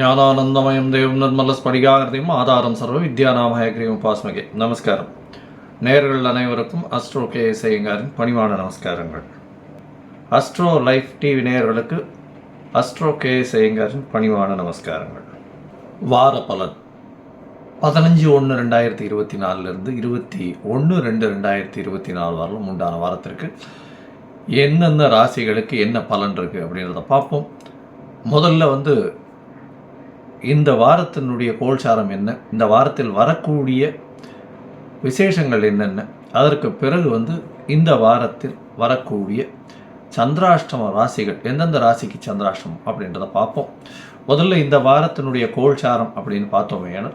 ஞானானந்தமயம் தேவம் நிர்மல ஸ்படிகாகிருதியும் ஆதாரம் சர்வ வித்யாநாமயக்ரீவம் பாஸ்மகே நமஸ்காரம். நேர்கள் அனைவருக்கும் அஸ்ட்ரோ கே செய்யுங்காரின் பணிவான நமஸ்காரங்கள். அஸ்ட்ரோ லைஃப் டிவி நேயர்களுக்கு அஸ்ட்ரோ கே செய்யுங்காரின் பணிவான நமஸ்காரங்கள். வார பலன் பதினஞ்சு ஒன்று ரெண்டாயிரத்தி இருபத்தி நாலுலேருந்து இருபத்தி ஒன்று ரெண்டு ரெண்டாயிரத்தி இருபத்தி நாலு வரலும் உண்டான வாரத்திற்கு என்னென்ன ராசிகளுக்கு என்ன பலன் இருக்குது அப்படின்றத பார்ப்போம். முதல்ல வந்து இந்த வாரத்தினுடைய கோல்சாரம் என்ன? இந்த வாரத்தில் வரக்கூடிய விசேஷங்கள் என்னென்ன? அதற்கு பிறகு வந்து இந்த வாரத்தில் வரக்கூடிய சந்திராஷ்டம ராசிகள் எந்தெந்த ராசிக்கு சந்திராஷ்டமம் அப்படின்றத பார்ப்போம். முதல்ல இந்த வாரத்தினுடைய கோல்சாரம் அப்படின்னு பார்த்தோம் ஏன்னா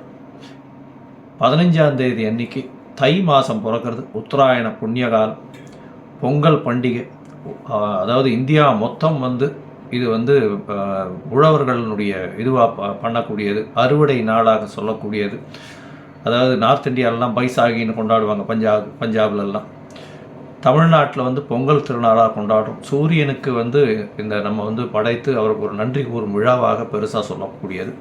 பதினஞ்சாம் தேதி அன்னைக்கு தை மாதம் பிறக்கிறது. உத்தராயண புண்ணியகாலம் பொங்கல் பண்டிகை அதாவது இந்தியா மொத்தம் வந்து இது வந்து உழவர்களுடைய இதுவாக பண்ணக்கூடியது அறுவடை நாளாக சொல்லக்கூடியது. அதாவது நார்த் இந்தியாவிலலாம் பைசாகின்னு கொண்டாடுவாங்க பஞ்சாப் பஞ்சாப்லலாம் தமிழ்நாட்டில் வந்து பொங்கல் திருநாளாக கொண்டாடுறோம். சூரியனுக்கு வந்து இந்த நம்ம வந்து படைத்து அவருக்கு ஒரு நன்றி கூறும் விழாவாக பெருசாக சொல்லக்கூடியது.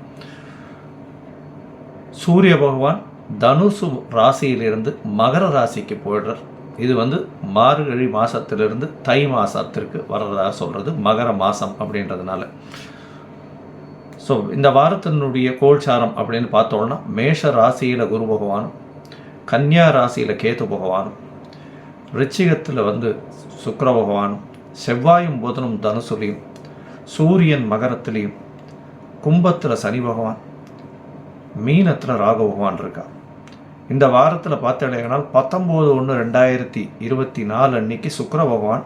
சூரிய பகவான் தனுசு ராசியிலிருந்து மகர ராசிக்கு போயிடுறார். இது வந்து மார்கழி மாதத்திலிருந்து தை மாதத்திற்கு வர்றதாக சொல்கிறது மகர மாதம் அப்படின்றதுனால. ஸோ இந்த வாரத்தினுடைய கோல்சாரம் அப்படின்னு பார்த்தோம்னா மேஷ ராசியில் குரு பகவானும் கன்னியா ராசியில் கேத்து பகவானும் ரிச்சிகத்தில் வந்து சுக்கர பகவானும் செவ்வாயும் புதனும் தனுசுலையும் சூரியன் மகரத்திலையும் கும்பத்தில் சனி பகவான் மீனத்தில் ராக பகவான் இருக்கான் இந்த வாரத்தில் பார்த்தீங்கன்னா பத்தொம்போது ஒன்று ரெண்டாயிரத்தி இருபத்தி நாலு அன்னைக்கு சுக்கர பகவான்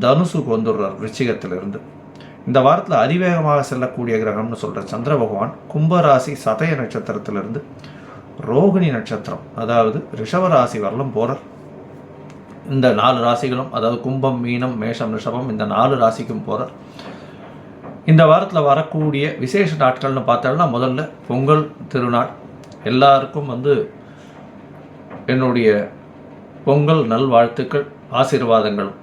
தனுசுக்கு வந்துடுறார் விருச்சிகத்திலிருந்து. இந்த வாரத்தில் அதிவேகமாக செல்லக்கூடிய கிரகம்னு சொல்கிற சந்திர பகவான் கும்பராசி சதய நட்சத்திரத்திலிருந்து ரோகிணி நட்சத்திரம் அதாவது ரிஷவராசி வரலும் போகிறார் இந்த நாலு ராசிகளும் அதாவது கும்பம் மீனம் மேஷம் ரிஷபம் இந்த நாலு ராசிக்கும் போகிறார் இந்த வாரத்தில் வரக்கூடிய விசேஷ நாட்கள்னு பார்த்தோம்னா முதல்ல பொங்கல் திருநாள் எல்லாருக்கும் வந்து என்னுடைய பொங்கல் நல்வாழ்த்துக்கள் ஆசீர்வாதங்களும்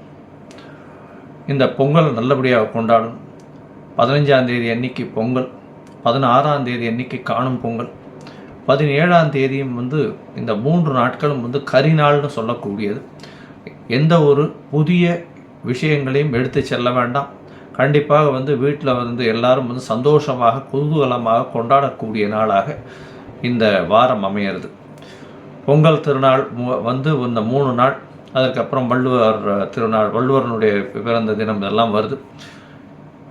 இந்த பொங்கல் நல்லபடியாக கொண்டாடும். பதினஞ்சாம் தேதி அன்னைக்கு பொங்கல் பதினாறாம் தேதி அன்னைக்கு காணும் பொங்கல் பதினேழாம் தேதியும் வந்து இந்த மூன்று நாட்களும் வந்து கரிநாள்னு சொல்லக்கூடியது. எந்த ஒரு புதிய விஷயங்களையும் எடுத்து செல்ல வேண்டாம். கண்டிப்பாக வந்து வீட்டில் வந்து எல்லாரும் வந்து சந்தோஷமாக குதூகலமாக கொண்டாடக்கூடிய நாளாக இந்த வாரம் அமையிறது. பொங்கல் திருநாள் மு- வந்து இந்த மூணு நாள் அதற்கப்புறம் வள்ளுவர் திருநாள் வள்ளுவரனுடைய பிறந்த தினம் இதெல்லாம் வருது.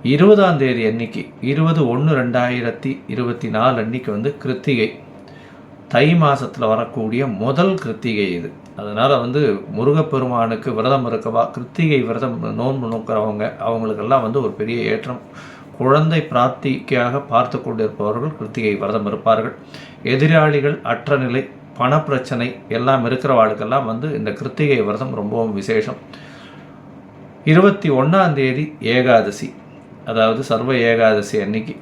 இருபதாம் தேதி அன்னைக்கு இருபது ஒன்று ரெண்டாயிரத்தி இருபத்தி நாலு அன்னைக்கு வந்து கிருத்திகை. தை மாதத்தில் வரக்கூடிய முதல் கிருத்திகை இது. அதனால் வந்து முருகப்பெருமானுக்கு விரதம் இருக்கவா கிருத்திகை விரதம் நோன்பு நோக்கிறவங்க அவங்களுக்கெல்லாம் வந்து ஒரு பெரிய ஏற்றம். குழந்தை பிராப்திக்காக பார்த்து கொண்டிருப்பவர்கள் கிருத்திகை விரதம் இருப்பார்கள். எதிராளிகள் அற்ற நிலை பணப்பிரச்சனை எல்லாம் இருக்கிறவாளுக்கெல்லாம் வந்து இந்த கிருத்திகை விரதம் ரொம்பவும் விசேஷம். இருபத்தி ஒன்றாம் தேதி ஏகாதசி அதாவது சர்வ ஏகாதசி அன்னைக்கு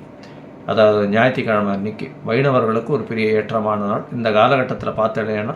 அதாவது ஞாயிற்றுக்கிழமை அன்னைக்கு வைணவர்களுக்கு ஒரு பெரிய ஏற்றமான நாள். இந்த காலகட்டத்தில் பார்த்தேன்னா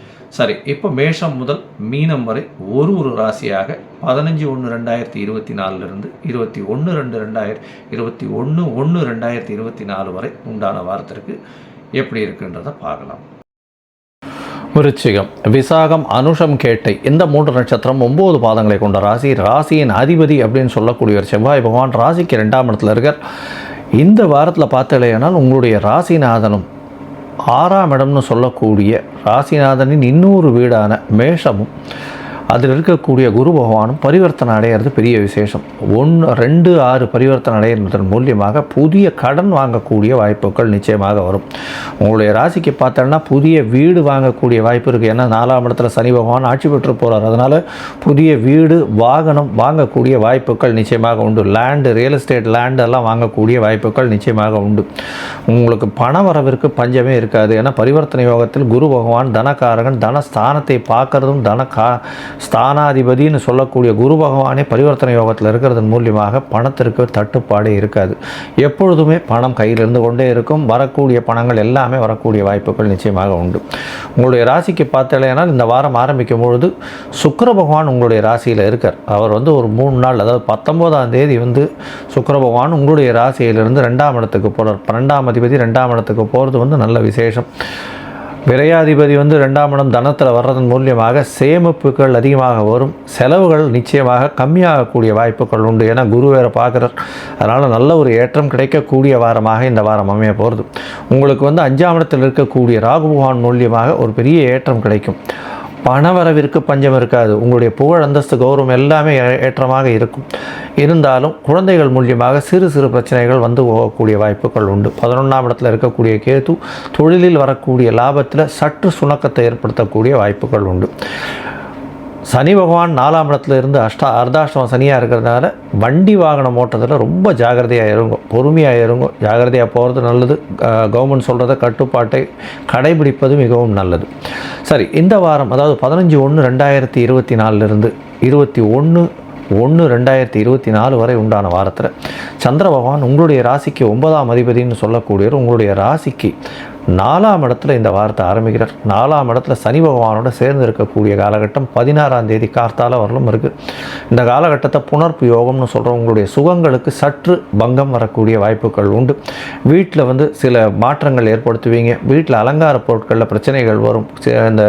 சரி இப்போ மேஷம் முதல் மீனம் வரை ஒரு ஒரு ராசியாக பதினஞ்சு ஒன்று ரெண்டாயிரத்தி இருபத்தி நாலுலேருந்து இருபத்தி ஒன்று ரெண்டு ரெண்டாயிரத்தி இருபத்தி ஒன்று ஒன்று ரெண்டாயிரத்தி இருபத்தி நாலு வரை உண்டான வாரத்திற்கு எப்படி இருக்குன்றதை பார்க்கலாம். விருச்சிகம் விசாகம் அனுஷம் கேட்டை இந்த மூன்று நட்சத்திரம் ஒம்பது பாதங்களை கொண்ட ராசி. ராசியின் அதிபதி அப்படின்னு சொல்லக்கூடிய ஒரு செவ்வாய் பகவான் ராசிக்கு ரெண்டாம் இடத்துல இருக்கார். இந்த வாரத்தில் பார்த்தலையானால் உங்களுடைய ராசிநாதனும் ஆறாம் இடம்னு சொல்லக்கூடிய ராசிநாதனின் இன்னொரு வீடான மேஷமும் அதில் இருக்கக்கூடிய குரு பகவானும் பரிவர்த்தனை அடையிறது பெரிய விசேஷம். ஒன்று ரெண்டு ஆறு பரிவர்த்தனை அடையிறதன் மூலியமாக புதிய கடன் வாங்கக்கூடிய வாய்ப்புகள் நிச்சயமாக வரும். உங்களுடைய ராசிக்கு பார்த்தோன்னா புதிய வீடு வாங்கக்கூடிய வாய்ப்பு இருக்குது ஏன்னா நாலாம் இடத்துல சனி பகவான் ஆட்சி பெற்று போகிறார் அதனால் புதிய வீடு வாகனம் வாங்கக்கூடிய வாய்ப்புகள் நிச்சயமாக உண்டு. லேண்டு ரியல் எஸ்டேட் லேண்ட் எல்லாம் வாங்கக்கூடிய வாய்ப்புகள் நிச்சயமாக உண்டு. உங்களுக்கு பண வரவிற்கு பஞ்சமே இருக்காது. ஏன்னா பரிவர்த்தனை யோகத்தில் குரு பகவான் தன தனஸ்தானத்தை பார்க்கறதும் தன கா ஸ்தானாதிபதினு சொல்லக்கூடிய குரு பகவானே பரிவர்த்தனை யோகத்தில் இருக்கிறதன் மூலியமாக பணத்திற்கு தட்டுப்பாடே இருக்காது. எப்பொழுதுமே பணம் கையிலிருந்து கொண்டே இருக்கும். வரக்கூடிய பணங்கள் எல்லாமே வரக்கூடிய வாய்ப்புகள் நிச்சயமாக உண்டு. உங்களுடைய ராசிக்கு பார்த்தலையானால் இந்த வாரம் ஆரம்பிக்கும் பொழுது சுக்கர பகவான் உங்களுடைய ராசியில் இருக்கார். அவர் வந்து ஒரு மூணு நாள் அதாவது பத்தொம்போதாம் தேதி வந்து சுக்கர பகவான் உங்களுடைய ராசியிலிருந்து ரெண்டாம் இடத்துக்கு போகிறார் பன்னெண்டாம் அதிபதி ரெண்டாம் இடத்துக்கு போகிறது வந்து நல்ல விசேஷம். விரையாதிபதி வந்து ரெண்டாம் இடம் தனத்தில் வர்றதன் மூலியமாக சேமிப்புகள் அதிகமாக வரும். செலவுகள் நிச்சயமாக கம்மியாகக்கூடிய வாய்ப்புகள் உண்டு ஏன்னா குரு வேறு பார்க்குறார். அதனால் நல்ல ஒரு ஏற்றம் கிடைக்கக்கூடிய வாரமாக இந்த வாரம் அமைய போகிறது உங்களுக்கு வந்து அஞ்சாம் இடத்தில் இருக்கக்கூடிய ராகுபகவான் மூலியமாக ஒரு பெரிய ஏற்றம் கிடைக்கும். பணவரவிற்கு பஞ்சம் இருக்காது. உங்களுடைய புகழ் அந்தஸ்து கௌரவம் எல்லாமே ஏற்றமாக இருக்கும். இருந்தாலும் குழந்தைகள் மூலியமாக சிறு சிறு பிரச்சனைகள் வந்து போகக்கூடிய வாய்ப்புகள் உண்டு. பதினொன்றாம் இடத்துல இருக்கக்கூடிய கேது தொழிலில் வரக்கூடிய லாபத்தில் சற்று சுணக்கத்தை ஏற்படுத்தக்கூடிய வாய்ப்புகள் உண்டு. சனி பகவான் நாலாம் இடத்துல இருந்து அஷ்டா அர்த்தாஷ்டமம் சனியாக இருக்கிறதுனால வண்டி வாகனம் ஓட்டுறதுல ரொம்ப ஜாகிரதையாக இருங்க. பொறுமையாக இருங்க. ஜாகிரதையாக போகிறது நல்லது. கவர்மெண்ட் சொல்கிறத கட்டுப்பாட்டை கடைபிடிப்பது மிகவும் நல்லது. சரி இந்த வாரம் அதாவது பதினஞ்சு ஒன்று ரெண்டாயிரத்தி இருபத்தி நாலுலேருந்து இருபத்தி ஒன்று ஒன்று ரெண்டாயிரத்தி இருபத்தி நாலு வரை உண்டான வாரத்தில். சந்திர பகவான் உங்களுடைய ராசிக்கு ஒன்பதாம் அதிபதினு சொல்லக்கூடியவர் உங்களுடைய ராசிக்கு நாலாம் இடத்துல இந்த வாரத்தை ஆரம்பிக்கிறார். நாலாம் இடத்துல சனி பகவானோட சேர்ந்து இருக்கக்கூடிய காலகட்டம் பதினாறாம் தேதி கார்த்தால வரலும் இருக்குது இந்த காலகட்டத்தை புனர்ப்பு யோகம்னு சொல்கிறோம் உங்களுடைய சுகங்களுக்கு சற்று பங்கம் வரக்கூடிய வாய்ப்புகள் உண்டு. வீட்டில் வந்து சில மாற்றங்கள் ஏற்படுத்துவீங்க. வீட்டில் அலங்கார பொருட்களில் பிரச்சனைகள் வரும். இந்த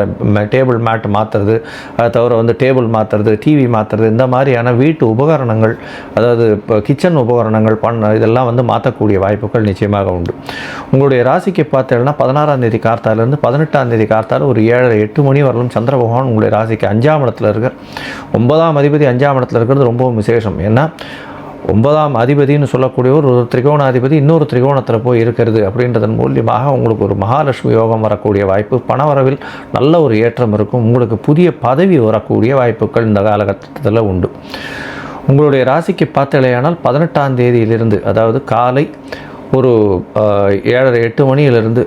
டேபிள் மேட் மாற்றுறது அதை தவிர வந்து டேபிள் மாற்றுறது டிவி மாற்றுறது இந்த மாதிரியான வீட்டு உபகரணங்கள் அதாவது இப்போ கிச்சன் உபகரணங்கள் பண்ண இதெல்லாம் வந்து மாற்றக்கூடிய வாய்ப்புகள் நிச்சயமாக உண்டு. உங்களுடைய ராசிக்கு பார்த்தீங்கன்னா பதினாறாம் தேதி கார்த்தாலேருந்து பதினெட்டாம் தேதி கார்த்தால ஒரு ஏழரை எட்டு மணி வரலும் சந்திர பகவான் உங்களுடைய ராசிக்கு அஞ்சாம் இடத்துல இருக்கார். ஒன்பதாம் அதிபதி அஞ்சாம் இடத்துல இருக்கிறது ரொம்பவும் விசேஷம். ஏன்னா ஒன்பதாம் அதிபதினு சொல்லக்கூடிய ஒரு திரிகோணாதிபதி இன்னொரு திரிகோணத்தில் போய் இருக்கிறது அப்படின்றதன் மூலியமாக உங்களுக்கு ஒரு மகாலட்சுமி யோகம் வரக்கூடிய வாய்ப்பு பணவரவில் நல்ல ஒரு ஏற்றம் இருக்கும். உங்களுக்கு புதிய பதவி வரக்கூடிய வாய்ப்புகள் இந்த காலகட்டத்தில் உண்டு. உங்களுடைய ராசிக்கு பார்த்தலையானால் பதினெட்டாம் தேதியிலிருந்து அதாவது காலை ஒரு ஏழரை எட்டு மணியிலிருந்து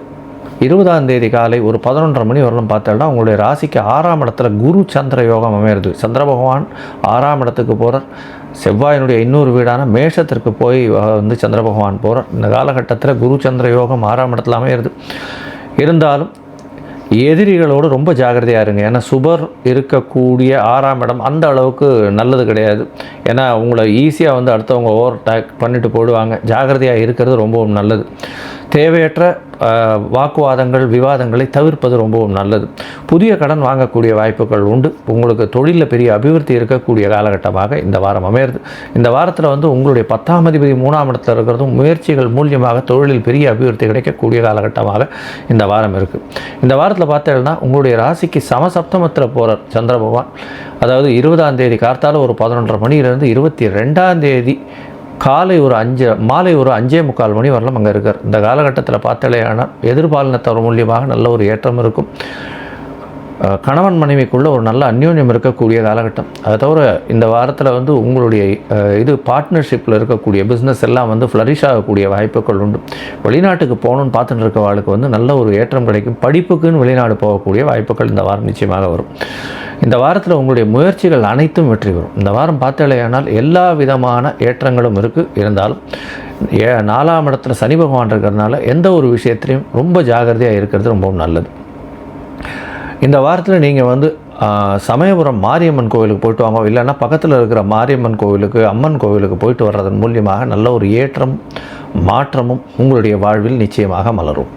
இருபதாம் தேதி காலை ஒரு பதினொன்றரை மணி வரலும் பார்த்தோம்னா உங்களுடைய ராசிக்கு ஆறாம் இடத்துல குரு சந்திர யோகம் அமையிறது. சந்திர பகவான் ஆறாம் இடத்துக்கு போகிறார் செவ்வாயினுடைய இன்னொரு வீடான மேஷத்திற்கு போய் வந்து சந்திர பகவான் போகிறார் இந்த காலகட்டத்தில் குரு சந்திர யோகம் ஆறாம் இடத்துல அமையிறது. இருந்தாலும் எதிரிகளோடு ரொம்ப ஜாக்கிரதையாக இருங்க. ஏன்னா சுபர் இருக்கக்கூடிய ஆறாம் இடம் அந்த அளவுக்கு நல்லது கிடையாது. ஏன்னா உங்களை ஈஸியாக வந்து அடுத்தவங்க ஓவர் டேக் பண்ணிட்டு போடுவாங்க ஜாக்கிரதையாக இருக்கிறது ரொம்பவும் நல்லது. தேவையற்ற வாக்குவாதங்கள் விவாதங்களை தவிர்ப்பது ரொம்பவும் நல்லது. புதிய கடன் வாங்கக்கூடிய வாய்ப்புகள் உண்டு. உங்களுக்கு தொழிலில் பெரிய அபிவிருத்தி இருக்கக்கூடிய காலகட்டமாக இந்த வாரம் அமையிறது. இந்த வாரத்தில் வந்து உங்களுடைய பத்தாம் அதிபதி மூணாம் இடத்துல இருக்கிறதும் முயற்சிகள் மூலியமாக தொழிலில் பெரிய அபிவிருத்தி கிடைக்கக்கூடிய காலகட்டமாக இந்த வாரம் இருக்குது இந்த வாரம் காலத்தில் பார்த்தீங்கன்னா உங்களுடைய ராசிக்கு சமசப்தமத்தில் போகிறார் சந்திர பகவான். அதாவது இருபதாம் தேதி கார்த்தால ஒரு பதினொன்றரை மணியிலேருந்து இருபத்தி ரெண்டாம் தேதி காலை ஒரு அஞ்சு மாலை ஒரு அஞ்சே முக்கால் மணி வரலாம் அங்கே இருக்கார். இந்த காலகட்டத்தில் பார்த்தாலே ஆனால் எதிர்பாலினத்தவர் மூலியமாக நல்ல ஒரு ஏற்றம் இருக்கும். கணவன் மனைவிக்குள்ள ஒரு நல்ல அந்யோன்யம் இருக்கக்கூடிய காலகட்டம். அதை தவிர இந்த வாரத்தில் வந்து உங்களுடைய இது பார்ட்னர்ஷிப்பில் இருக்கக்கூடிய பிஸ்னஸ் எல்லாம் வந்து ஃப்ளரிஷ் ஆகக்கூடிய வாய்ப்புகள் உண்டு. வெளிநாட்டுக்கு போகணும்னு பார்த்துட்டு இருக்கவாளுக்கு வந்து நல்ல ஒரு ஏற்றம் கிடைக்கும். படிப்புக்குன்னு வெளிநாடு போகக்கூடிய வாய்ப்புகள் இந்த வாரம் நிச்சயமாக வரும். இந்த வாரத்தில் உங்களுடைய முயற்சிகள் அனைத்தும் வெற்றி பெறும். இந்த வாரம் பார்த்தாலேயானால் எல்லா விதமான ஏற்றங்களும் இருக்குது இருந்தாலும் ஏ நாலாம் இடத்துல சனி பகவான் இருக்கிறதுனால எந்த ஒரு விஷயத்திலையும் ரொம்ப ஜாகிரதையாக இருக்கிறது ரொம்பவும் நல்லது. இந்த வாரத்தில் நீங்கள் வந்து சமயபுரம் மாரியம்மன் கோவிலுக்கு போயிட்டு வாங்க. இல்லைன்னா பக்கத்தில் இருக்கிற மாரியம்மன் கோவிலுக்கு அம்மன் கோவிலுக்கு போயிட்டு வர்றதன் மூலியமாக நல்ல ஒரு ஏற்றம் மாற்றமும் உங்களுடைய வாழ்வில் நிச்சயமாக மலரும்.